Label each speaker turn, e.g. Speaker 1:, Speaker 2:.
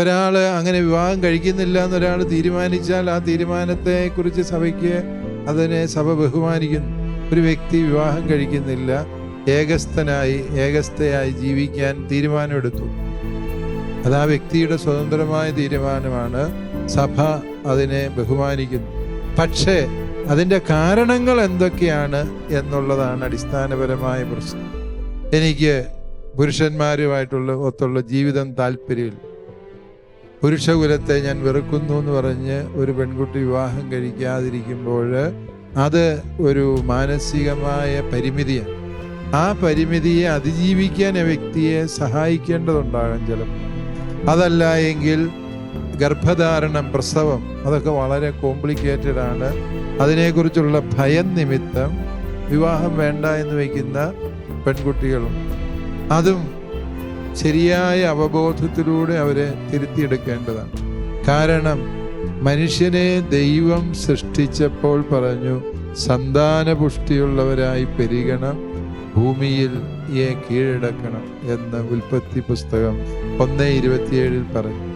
Speaker 1: ഒരാൾ അങ്ങനെ വിവാഹം കഴിക്കുന്നില്ല എന്നൊരാൾ തീരുമാനിച്ചാൽ ആ തീരുമാനത്തെക്കുറിച്ച് സഭയ്ക്ക് അതിനെ സഭ ബഹുമാനിക്കുന്നു. ഒരു വ്യക്തി വിവാഹം കഴിക്കുന്നില്ല ഏകസ്ഥനായി ഏകസ്ഥയായി ജീവിക്കാൻ തീരുമാനമെടുത്തു. അത് ആ വ്യക്തിയുടെ സ്വതന്ത്രമായ തീരുമാനമാണ്. സഭ അതിനെ ബഹുമാനിക്കുന്നു. പക്ഷേ അതിന്റെ കാരണങ്ങൾ എന്തൊക്കെയാണ് എന്നുള്ളതാണ് അടിസ്ഥാനപരമായ പ്രശ്നം. എനിക്ക് പുരുഷന്മാരുമായിട്ടുള്ള ഒത്തുള്ള ജീവിതം താല്പര്യമില്ല. പുരുഷകുലത്തെ ഞാൻ വെറുക്കുന്നു എന്ന് പറഞ്ഞ് ഒരു പെൺകുട്ടി വിവാഹം കഴിക്കാതിരിക്കുമ്പോൾ അത് ഒരു മാനസികമായ പരിമിതിയാണ്. ആ പരിമിതിയെ അതിജീവിക്കാൻ ആ വ്യക്തിയെ സഹായിക്കേണ്ടതുണ്ടാകും ചിലപ്പോൾ. അതല്ല എങ്കിൽ ഗർഭധാരണം പ്രസവം അതൊക്കെ വളരെ കോംപ്ലിക്കേറ്റഡ് ആണ്. അതിനെക്കുറിച്ചുള്ള ഭയം നിമിത്തം വിവാഹം വേണ്ട എന്ന് വയ്ക്കുന്ന പെൺകുട്ടികളും അതും ശരിയായ അവബോധത്തിലൂടെ അവരെ തിരുത്തിയെടുക്കേണ്ടതാണ്. കാരണം മനുഷ്യനെ ദൈവം സൃഷ്ടിച്ചപ്പോൾ പറഞ്ഞു സന്താനപുഷ്ടിയുള്ളവരായി പെരുകണം ഭൂമിയിൽ കീഴടക്കണം എന്ന് ഉൽപ്പത്തി പുസ്തകം ഒന്ന് ഇരുപത്തിയേഴിൽ പറഞ്ഞു